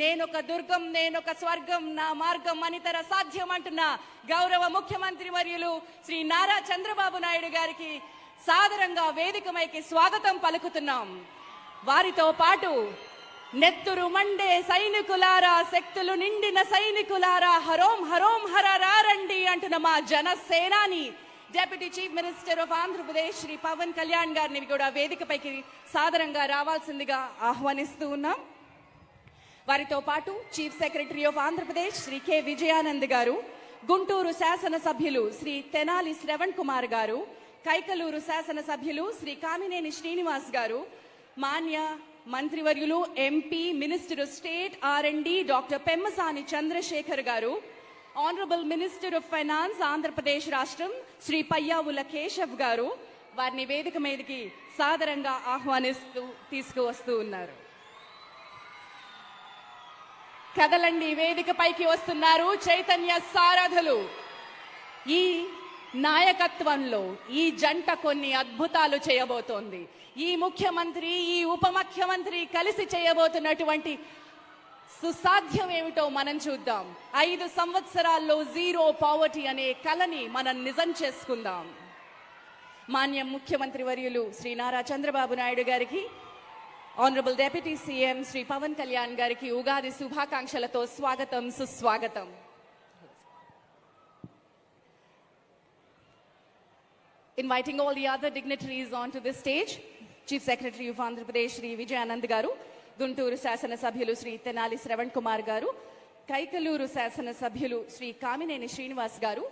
నేనొక దుర్గం నేనొక స్వర్గం నా మార్గం అనితర సాధ్యం అంటున్న గౌరవ ముఖ్యమంత్రి వర్యులు శ్రీ నారా చంద్రబాబు నాయుడు గారికి సాదరంగా వేదికమైకి స్వాగతం పలుకుతున్నాం. వారితో పాటు నెత్తురు మండే సైనికులారా శక్తులు నిండిన సైనికులారా హరోం హరోం హరారండి అంటున్న మా జనసేనాని deputy chief minister of Andhra Pradesh Shri Pawan Kalyan గారిని కూడా వేదికపైకి సాదరంగా రావాల్సిందిగా ఆహ్వానిస్తూ ఉన్నాం. వారితో పాటు chief secretary of Andhra Pradesh Shri K Vijayanand garu Guntur శాసనసభ్యులు శ్రీ తెనాలి శ్రవణ్ కుమార్ గారు కైకలూరు శాసనసభ్యులు శ్రీ కామినేని శ్రీనివాస్ గారు మాన్య మంత్రివర్యులు MP minister of state R and D doctor Pemmasani Chandrasekhar garu honourable minister of finance Andhra Pradesh రాష్ట్రం శ్రీ పయ్యావుల కేశవ్ గారు వారిని వేదిక మీదకి సాదరంగా ఆహ్వానిస్తూ తీసుకువస్తూ ఉన్నారు. కదలండి వేదిక పైకి వస్తున్నారు చైతన్య సారథులు. ఈ నాయకత్వంలో ఈ జంట కొన్ని అద్భుతాలు చేయబోతోంది. ఈ ముఖ్యమంత్రి ఈ ఉప ముఖ్యమంత్రి కలిసి చేయబోతున్నటువంటి సుసాధ్యం ఏమిటో మనం చూద్దాం. ఐదు సంవత్సరాల్లో జీరో పావర్టీ అనే కలని మనం నిజం చేసుకుందాం. మాన్యం ముఖ్యమంత్రి వర్యులు శ్రీ నారా చంద్రబాబు నాయుడు గారికి honourable deputy CM Shri Pawan Kalyan గారికి ఉగాది శుభాకాంక్షలతో స్వాగతం సుస్వాగతం. Inviting all the other dignitaries on to stage, stage chief secretary of Andhra Pradesh Shri Vijayanand garu Guntur శాసనసభ్యులు శ్రీ తెనాలి శ్రవణ్ కుమార్ గారు కైకలూరు శాసనసభ్యులు శ్రీ కామినేని శ్రీనివాస్ గారు